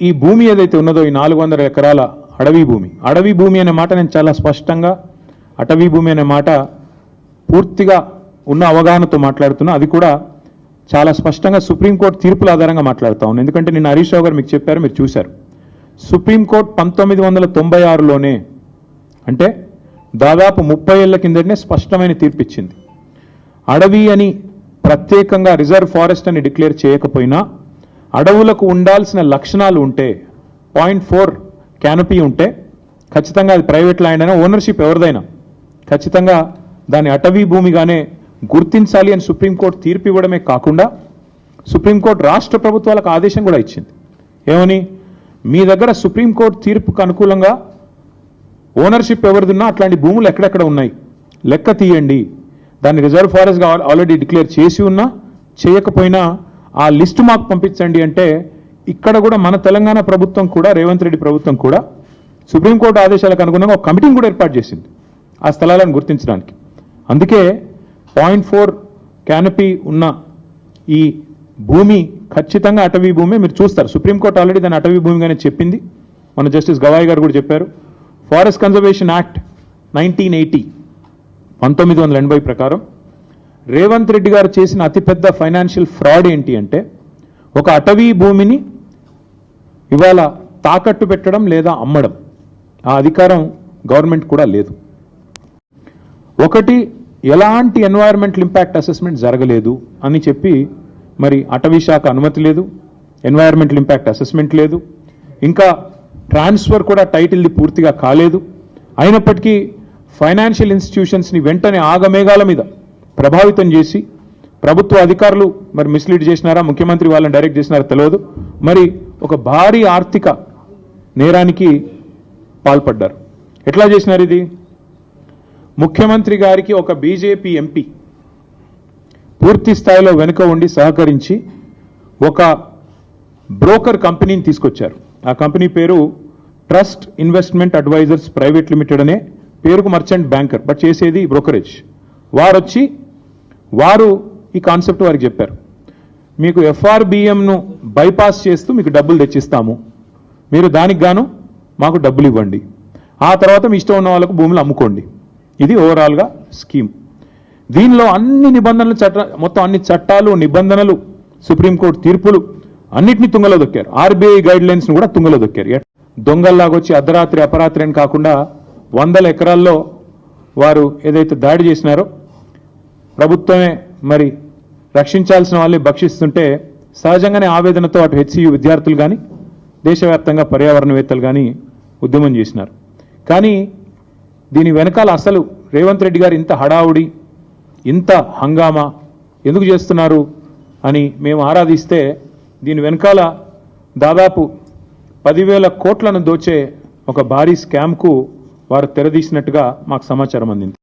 ఈ భూమి ఏదైతే ఉన్నదో ఈ నాలుగు వందల ఎకరాల అడవి భూమి. అడవి భూమి అనే మాట నేను చాలా స్పష్టంగా అటవీ భూమి అనే మాట పూర్తిగా ఉన్న అవగాహనతో మాట్లాడుతున్నా. అది కూడా చాలా స్పష్టంగా సుప్రీంకోర్టు తీర్పుల ఆధారంగా మాట్లాడుతా ఉన్నాను ఎందుకంటే నిన్న హరీష్ రావు గారు మీకు చెప్పారు మీరు చూశారు. సుప్రీంకోర్టు పంతొమ్మిది వందల తొంభై ఆరులోనే అంటే దాదాపు ముప్పై ఏళ్ళ కిందటనే స్పష్టమైన తీర్పు ఇచ్చింది అడవి అని ప్రత్యేకంగా రిజర్వ్ ఫారెస్ట్ అని డిక్లేర్ చేయకపోయినా అడవులకు ఉండాల్సిన లక్షణాలు ఉంటే పాయింట్ ఫోర్ క్యానపీ ఉంటే ఖచ్చితంగా అది ప్రైవేట్ ల్యాండ్ అయినా ఓనర్షిప్ ఎవరిదైనా ఖచ్చితంగా దాని అటవీ భూమిగానే గుర్తించాలి అని సుప్రీంకోర్టు తీర్పు ఇవ్వడమే కాకుండా సుప్రీంకోర్టు రాష్ట్ర ప్రభుత్వాలకు ఆదేశం కూడా ఇచ్చింది. ఏమని? మీ దగ్గర సుప్రీంకోర్టు తీర్పుకు అనుకూలంగా ఓనర్షిప్ ఎవరిదున్నా అట్లాంటి భూములు ఎక్కడెక్కడ ఉన్నాయి? లెక్క తీయండి. దాన్ని రిజర్వ్ ఫారెస్ట్గా ఆల్రెడీ డిక్లేర్ చేసి ఉన్నా చేయకపోయినా ఆ లిస్టు మాకు పంపించండి అంటే ఇక్కడ కూడా మన తెలంగాణ ప్రభుత్వం కూడా రేవంత్ రెడ్డి ప్రభుత్వం కూడా సుప్రీంకోర్టు ఆదేశాలకు అనుగుణంగా ఒక కమిటీని కూడా ఏర్పాటు చేసింది ఆ స్థలాలను గుర్తించడానికి. అందుకే పాయింట్ ఫోర్ క్యానపీ ఉన్న ఈ భూమి ఖచ్చితంగా అటవీ భూమి. మీరు చూస్తారు సుప్రీంకోర్టు ఆల్రెడీ దాన్ని అటవీ భూమిగానే చెప్పింది. మన జస్టిస్ గవాయ్ గారు కూడా చెప్పారు. Forest conservation act nineteen eighty పంతొమ్మిది వందల ఎనభై ప్రకారం రేవంత్ రెడ్డి గారు చేసిన అతిపెద్ద ఫైనాన్షియల్ ఫ్రాడ్ ఏంటి అంటే ఒక అటవీ భూమిని ఇవాళ తాకట్టు పెట్టడం లేదా అమ్మడం. ఆ అధికారం గవర్నమెంట్ కూడా లేదు. ఒకటి ఎలాంటి ఎన్వైర్మెంటల్ ఇంపాక్ట్ అసెస్మెంట్ జరగలేదు అని చెప్పి మరి అటవీ శాఖ అనుమతి లేదు ఎన్వైర్మెంటల్ ఇంపాక్ట్ అసెస్మెంట్ లేదు ఇంకా ట్రాన్స్ఫర్ కూడా టైటిల్ది పూర్తిగా కాలేదు. అయినప్పటికీ ఫైనాన్షియల్ ఇన్స్టిట్యూషన్స్ని వెంటనే ఆగమేఘాల మీద ప్రభావితం చేసి ప్రభుత్వ అధికారులు మరి మిస్లీడ్ చేసినారా ముఖ్యమంత్రి వాళ్ళని డైరెక్ట్ చేసినారా తెలియదు. మరి ఒక భారీ ఆర్థిక నేరానికి పాల్పడ్డారు. ఎట్లా చేసినారు ఇది? ముఖ్యమంత్రి గారికి ఒక బీజేపీ ఎంపీ పూర్తి స్థాయిలో వెనుక ఉండి సహకరించి ఒక బ్రోకర్ కంపెనీని తీసుకొచ్చారు. ఆ కంపెనీ పేరు trust investment advisers private limited అనే పేరుకు మర్చెంట్ బ్యాంకర్ బట్ చేసేది బ్రోకరేజ్ వారొచ్చి వారు ఈ కాన్సెప్ట్ వారికి చెప్పారు. మీకు ఎఫ్ఆర్బిఎంను బైపాస్ చేస్తూ మీకు డబ్బులు తెచ్చిస్తాము. మీరు దానికి గాను మాకు డబ్బులు ఇవ్వండి. ఆ తర్వాత మీ ఇష్టం ఉన్న వాళ్ళకు భూములు అమ్ముకోండి. ఇది ఓవరాల్గా స్కీమ్ దీనిలో అన్ని నిబంధనలు చట్ట మొత్తం అన్ని చట్టాలు నిబంధనలు సుప్రీంకోర్టు తీర్పులు అన్నిటిని తుంగలో దొక్కారు. ఆర్బీఐ గైడ్ లైన్స్ కూడా తుంగలో దొక్కారు. దొంగల్లాగా వచ్చి అర్ధరాత్రి అపరాత్రి అని కాకుండా వందల ఎకరాల్లో వారు ఏదైతే దాడి చేసినారో ప్రభుత్వమే మరి రక్షించాల్సిన వాళ్ళని భక్షిస్తుంటే సహజంగానే ఆవేదనతో అటు హెచ్సియు విద్యార్థులు కానీ దేశవ్యాప్తంగా పర్యావరణవేత్తలు కానీ ఉద్యమం చేసినారు. కానీ దీని వెనకాల అసలు రేవంత్ రెడ్డి గారు ఇంత హడావుడి ఇంత హంగామా ఎందుకు చేస్తున్నారు అని మేము ఆరాధిస్తే దీని వెనకాల దాదాపు పదివేల కోట్లను దోచే ఒక భారీ స్కామ్కు వారు తెరదీసినట్టుగా మాకు సమాచారం అందింది.